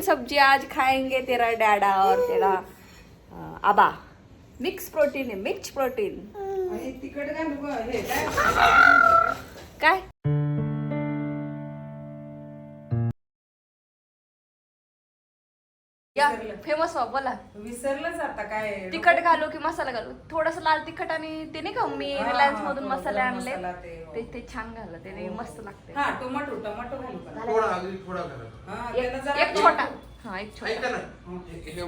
तीन सब्ज़ी आज खाएँगे तेरा डैडा और तेरा अबा आबा। मिक्स प्रोटीन है मिक्स प्रोटीन। हे काय? फेमस व्हा बोला. विसरलंच आता काय तिखट घालू की मसाला घालू? थोडस लाल तिखट आणि ते नाही का मी हा, रिलायन्स हा, मधून मसाले आणले. मसाला ते, हो. ते ते छान घाललं त्याने मस्त लागते. हा टोमॅटो टोमॅटो घालू का थोडा अगदी थोडा करा हा एक त्याला जरा एक छोटा. हा एक छोटा. ऐका ना. हे- हे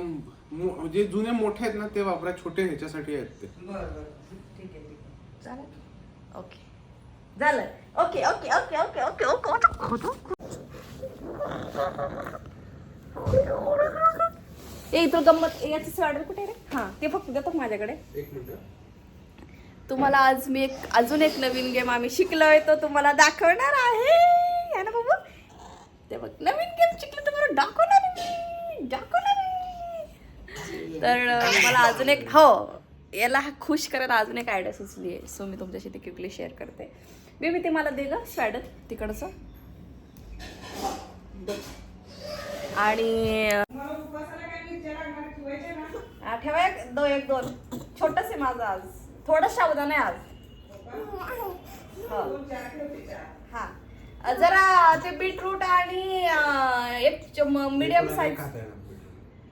मो- जे जुने मोठे आहेत ना ते वापरा छोटे ह्याच्यासाठी आहेत ते. बरं बरं. ठीक आहे ठीक आहे. झालं ओके. झालं. Okay okay okay okay okay okay ए गंमत याचं स्वेटर कुठे रे? हा ते फक्त देतो माझ्याकडे. एक मिनिट. तुम्हाला आज मी एक अजून एक नवीन गेम आम्ही शिकलोय तो तुम्हाला दाखवणार आहे. है ना बाबू? ते बघ नवीन गेम शिकलो तुम्हाला दाखवणार मी दाखवणार मी. तर मला अजून एक हो याला खुश करायला अजून एक आयडिया सुचली आहे. सो मी तुमच्याशी ती क्विकली शेअर करते. बेबी ते मला दे ग स्वॅडर तिकडचं. आणि मला उपवासाला काय मिरच्या लागणार ठेवायच्या ना हा, ठेवा एक दो एक दोन. छोटस आहे माझं आज. थोडं सावधान आहे आज. हो. हा. जरा ते बीटरूट आणि अ, एक मीडियम नाही साईज.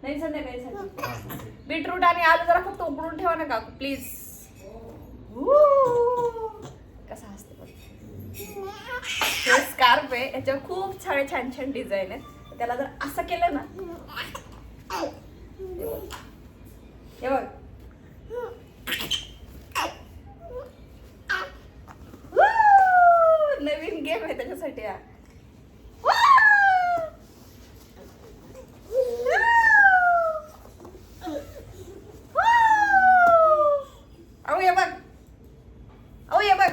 नाही संध्याकाळी साठी हा. बीटरूट आणि आलू जरा फक्त उकडून ठेवा ना काकू प्लीज कसा असते बघ. हे स्कार्फ आहे याच्यावर खूप सारे छान छान डिझाईन आहेत त्याला जर असं केलं ना हे बघ Woo! नवीन गेम आहे त्याच्यासाठी हा अहो ये बघ अहो ये बघ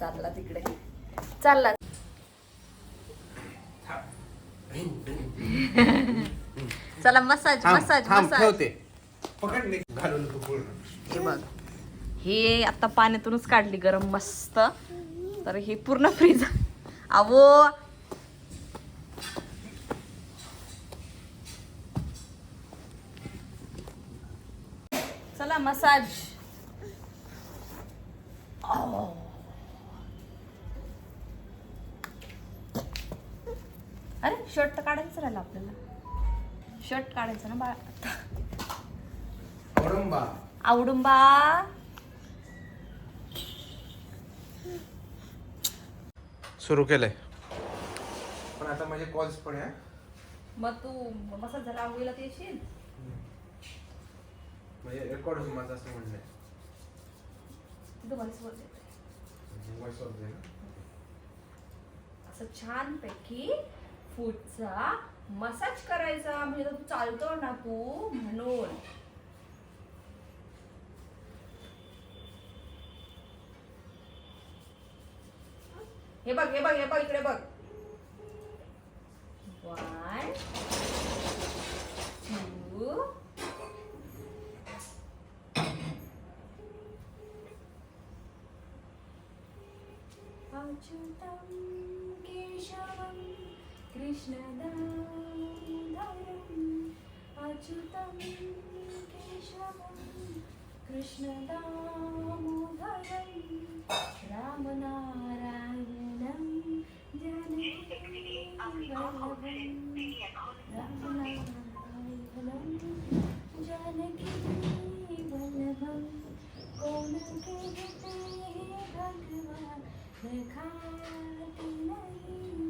चालला तिकडे चालला मसाज थांब, मसाज थांब, मसाज. ठेवते. पकड नाही घालून तू पूर्ण हे बघ हे आता पाण्यातूनच काढली गरम मस्त. तर हे पूर्ण फ्रीज. अवो चला मसाज. अरे शर्ट तर काढायचं राहिलं आपल्याला. शर्ट काढायचं ना बाळा? औरंबा आवडुंबा सुरू केलंय. पण आता माझे कॉल्स पण आहे. मग तू मसाज झाला आंघोळीला ते येशील? म्हणजे रेकॉर्ड होईल माझं असं म्हणणं आहे. तिथं voice वर ना? असं छान पैकी फूटचा मसाज करायचा. म्हणजे तू चालतो ना तू? म्हणून. हे बघ हे बघ हे बघ इकडे बघ. वन टू अच्युतं केशवम कृष्णदामोदरम् अच्युतं केशवं कृष्णदामोदरं रामनारायणं जानकीवल्लभं रामनारायणं जानकीवल्लभं कौन कहते हैं भगवान दिखाते नहीं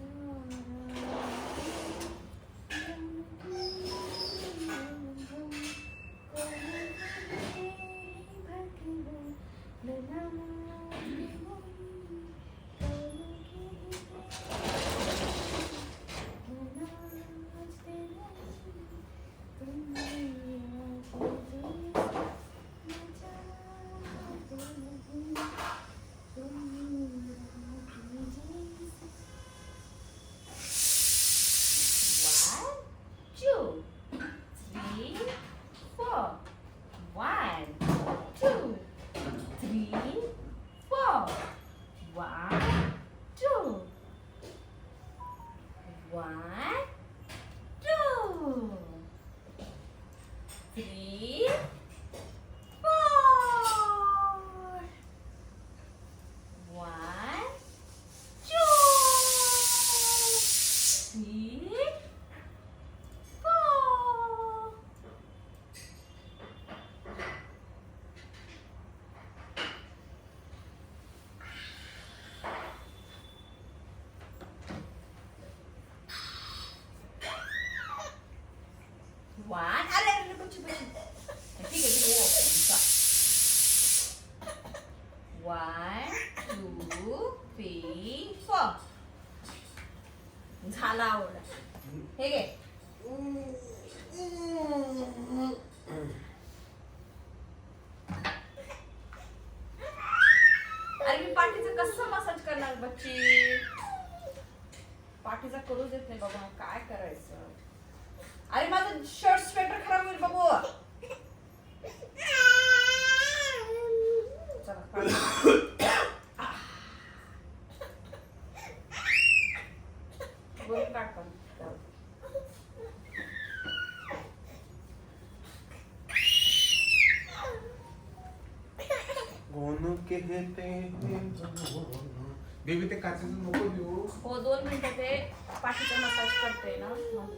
झाला आवडला हे घे. अरे मी पाठीचं कसं मसाज करणार बच्ची? पाठीचा करू देत नाही बाबा काय करायचं? अरे माझं शर्ट स्वेटर खराब होईल बाबू चला बेबी ते काचेचं नको देऊ हो दोन मिनिटं ते पाठीचा मसाज करते ना मग.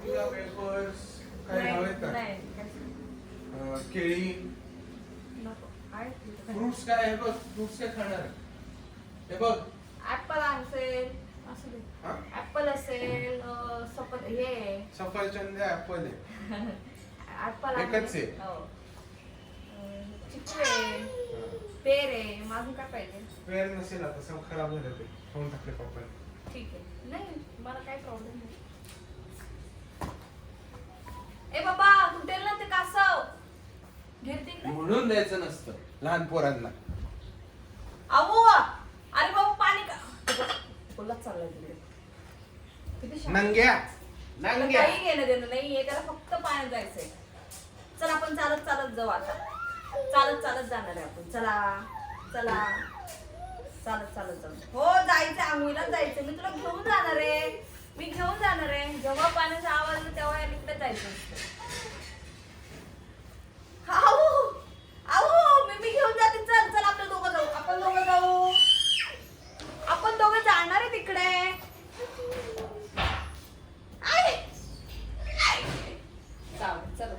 तुझ्या वेफर्स काय नाही, हवेत का नाही. अं, केळी नको. आहे तिथं. फ्रुट्स काय हे बघ फ्रुट्स काय खाणार हे बघ ऍपल असेल असू दे हा अं, सफर हे सफरचंद ऍपल आहे. ऍपल एकच आहे. हो. अं, चिकू आहे. पेर आहे. माझून काय पाहिजे? वेळ नसेल आता सब खराब झालं ते. खाऊन टाकले पप्पाने ठीक आहे. नाही मला काही प्रॉब्लेम नाही. ए बाबा तुटेल ना ते कासव? घेते इकडे. म्हणून द्यायचं नसतं लहान पोरांना. अहो अरे बाबा पाणी का बोलत चाललाय. नंग्या. नंग्या. काही घेणं देणं नाहीये त्याला फक्त पाण्यात जायचंय. चल आपण चालत चालत जाऊ आता. चालत चालत जाणार आहे आपण. चला चला. चालत चालत जाऊ. हो जायचं आंघोळीला जायचं मी तुला घेऊन जाणार आहे. मी घेऊन जाणार आहे. जेव्हा पाण्याचा आवाज तेव्हा या इकडे जायचं असतं. आऊ मी मी घेऊन जाते. चल चल आपण दोघं जाऊ. आपण दोघं जाऊ. आपण दोघं जाणार आहे तिकडे. चला.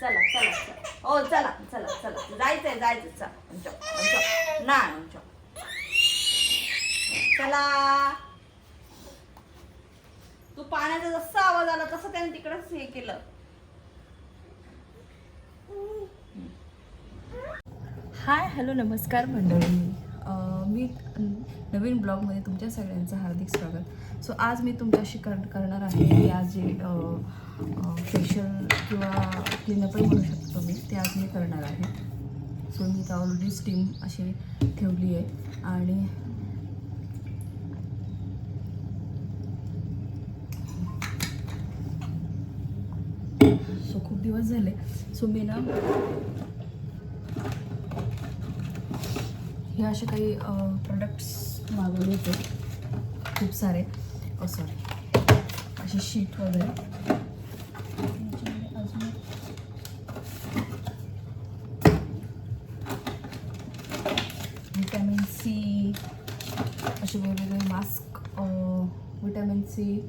चला चला चला. हो चला चला चला. जायचंय जायचं चला अंचो, अंचो. नाही चला. तू पाण्याचा जसा आवाज आला तसं त्याने तिकडच हे केलं. हाय हॅलो नमस्कार मंडळी. मी नवीन ब्लॉगमध्ये तुमच्या सगळ्यांचं हार्दिक स्वागत. सो आज मी तुमच्याशी कर करणार आहे की आज जे फेशियल किंवा क्लिनअपही म्हणू शकतो तुम्ही ते आज मी करणार आहे. सो मी तर ऑलरेडी स्टीम अशी ठेवली आहे. आणि सो खूप दिवस झाले. सो मी ना हे असे काही प्रोडक्ट्स मागवले होते खूप सारे. सॉरी असे शीट वगैरे. अजून विटॅमिन सी असे वेगवेगळे मास्क विटॅमिन सी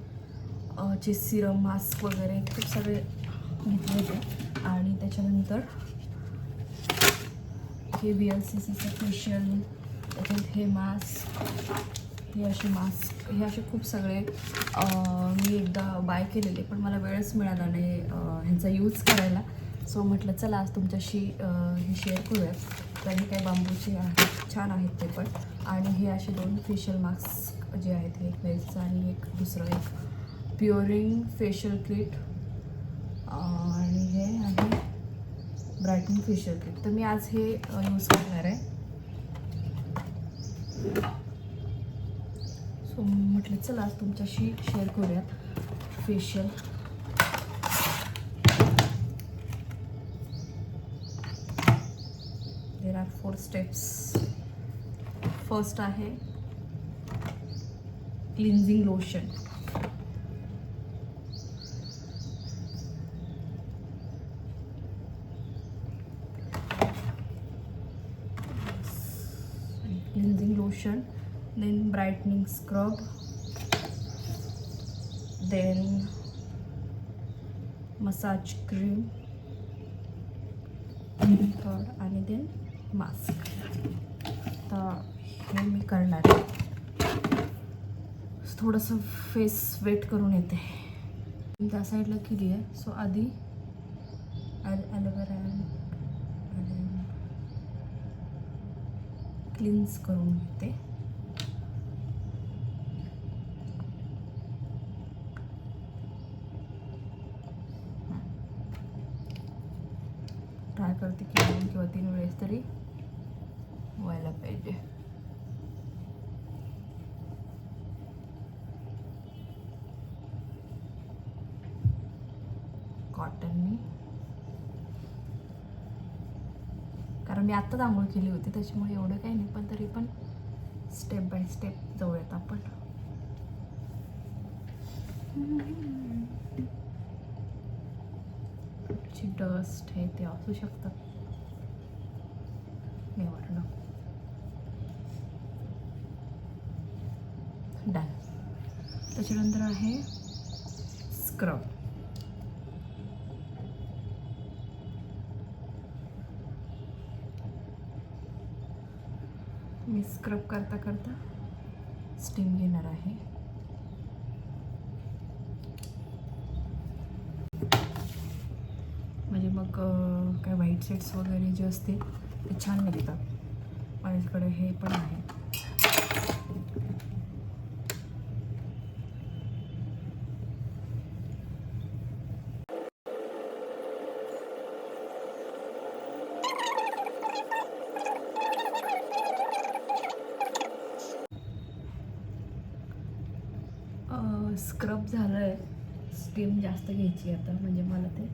चे सिरम मास्क वगैरे खूप सगळे घेतले होते. आणि त्याच्यानंतर हे बी एल सी सीचं फेशियल त्याच्यात हे मास्क हे असे मास्क हे असे खूप सगळे मी एकदा बाय केलेले पण मला वेळच मिळाला नाही ह्यांचा यूज करायला. सो म्हटलं चला आज तुमच्याशी हे शेअर करूयात तर हे काही बांबूचे आहेत छान आहेत ते पण. आणि हे असे दोन फेशियल मास्क जे आहेत हे एक वेलचं आणि एक दुसरं एक प्युअरिंग फेशियल किट आणि हे आहे ब्रायटनिंग फेशियल किट तर मी आज हे यूज करणार आहे. सो म्हटलं चला आज तुमच्याशी शेअर करूयात facial there are four steps first आहे cleansing lotion then brightening scrub. Then massage cream. Third आणि देन मास्क तर हे मी करणार आहे. थोडंसं फेस वेट करून येते. मी त्या साईडला केली आहे. सो आधी ॲलोवेरा क्लिन्स करून घेते करते की दोन किंवा तीन वेळेस तरी व्हायला पाहिजे. कॉटननी कारण मी आत्ताच आंघोळ केली होती त्याच्यामुळे एवढं काही नाही पण तरी पण स्टेप बाय स्टेप जाऊयात आपण. जे डस्ट हे ते असू शकतं निवडणं डन त्याच्यानंतर आहे स्क्रब मी स्क्रब करता करता स्टीम घेणार आहे म्हणजे मग अं, वगैरे जे असते ते छान निघतात. माझ्याकडे हे पण आहे. स्क्रब झालं आहे स्टीम जास्त घ्यायची आता म्हणजे मला ते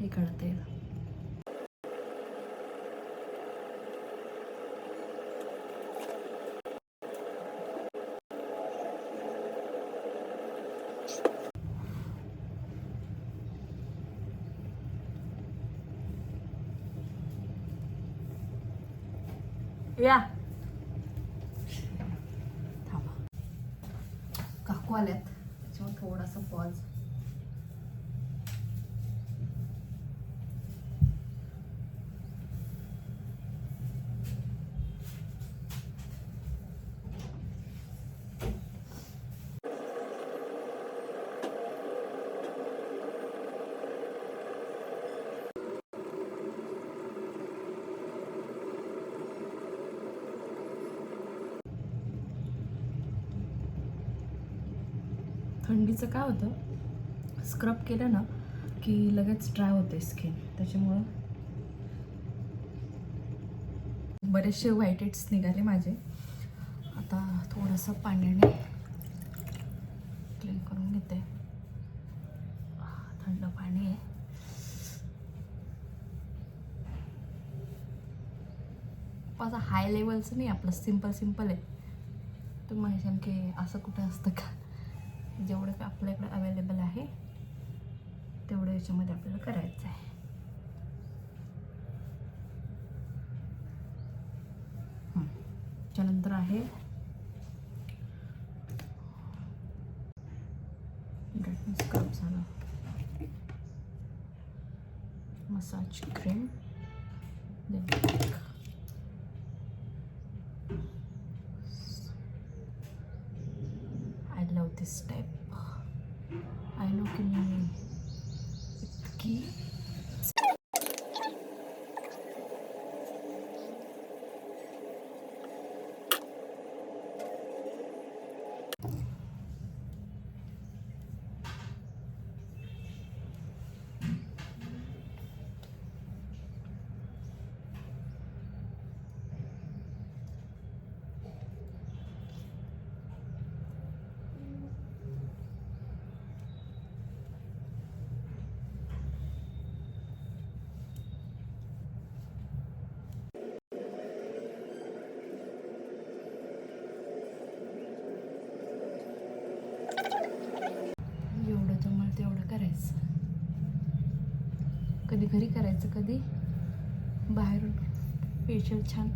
हे कळते या. थांबा. काकू आल्यात. त्याच्यामुळे थोडासा पॉज थंडीचं काय होतं? स्क्रब केलं ना की लगेच ड्राय होते स्किन त्याच्यामुळं बरेचसे व्हाईट हेड्स निघाले माझे. आता थोडंसं पाण्याने क्लीन करून घेते. थंड पाणी. आहे असं हाय लेवलचं नाही आपलं सिंपल सिंपल आहे. तुम्ही म्हणशाल की असं कुठं असतं का? जेवढं का आपल्याकडे अवेलेबल आहे तेवढं याच्यामध्ये आपल्याला करायचं आहे. त्यानंतर आहे स्क्रब झालं मसाज क्रीम आय नो की मी इतकी जेवढं जमलं तेवढं करायचं कधी घरी करायचं कधी? बाहेरून फेशियल छान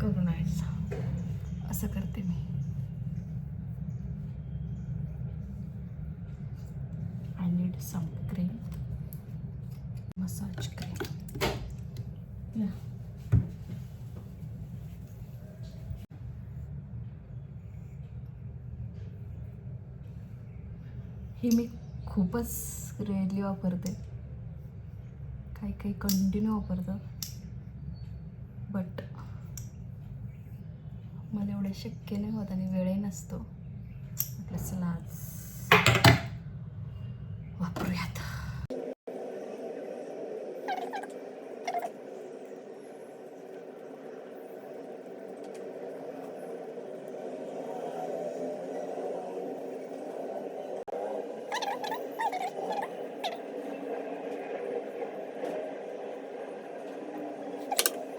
करून यायचं असं करते मी. I need some cream massage cream हे मी खूपच रेअरली वापरते. काही काही कंटिन्यू वापरतं. बट मला एवढं शक्य नाही होत आणि वेळही नसतो. म्हटलं चला आज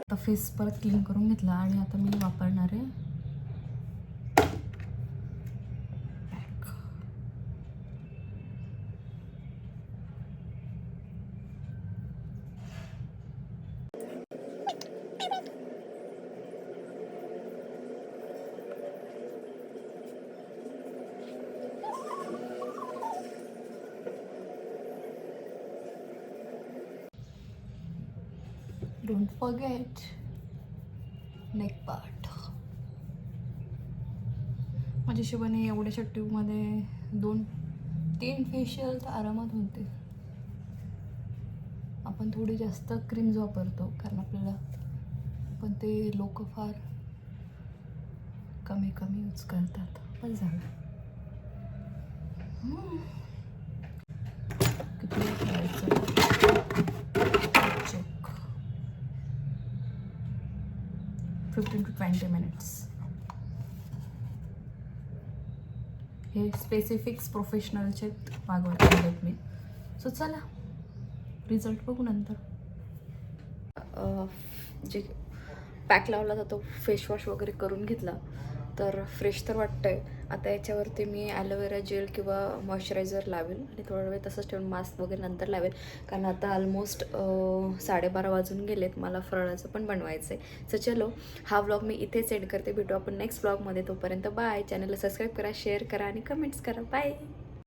आता फेस परत क्लीन करून घेतला आणि आता मी वापरणार आहे. डोंट फॉरगेट नेक पार्ट माझ्या हिशोबाने एवढ्याशा ट्यूबमध्ये दोन तीन फेशियल तर आरामात होते. आपण थोडी जास्त क्रीम्स वापरतो कारण आपल्याला पण ते लोक फार कमी कमी यूज करतात. पण झालं. किती वेळ ठेवायचं check fifteen to twenty minutes हे स्पेसिफिक्स प्रोफेशनलचे मागवले आहेत मी. सो चला. रिझल्ट बघू नंतर. जे पॅक लावला जातो फेसवॉश वगैरे करून घेतला. तर फ्रेश तर वाटतंय. आता याच्यावरती मी ॲलोवेरा जेल किंवा मॉइश्चरायझर लावेल आणि थोडा वेळ तसंच ठेवून मास्क वगैरे नंतर लावेल. कारण आता ऑलमोस्ट साडेबारा वाजून गेलेत. मला फराळाचं पण बनवायचं आहे सो चलो हा व्लॉग मी इथेच एंड करते. भेटू आपण नेक्स्ट व्लॉगमध्ये तोपर्यंत बाय चॅनलला सबस्क्राईब करा शेअर करा आणि कमेंट्स करा. बाय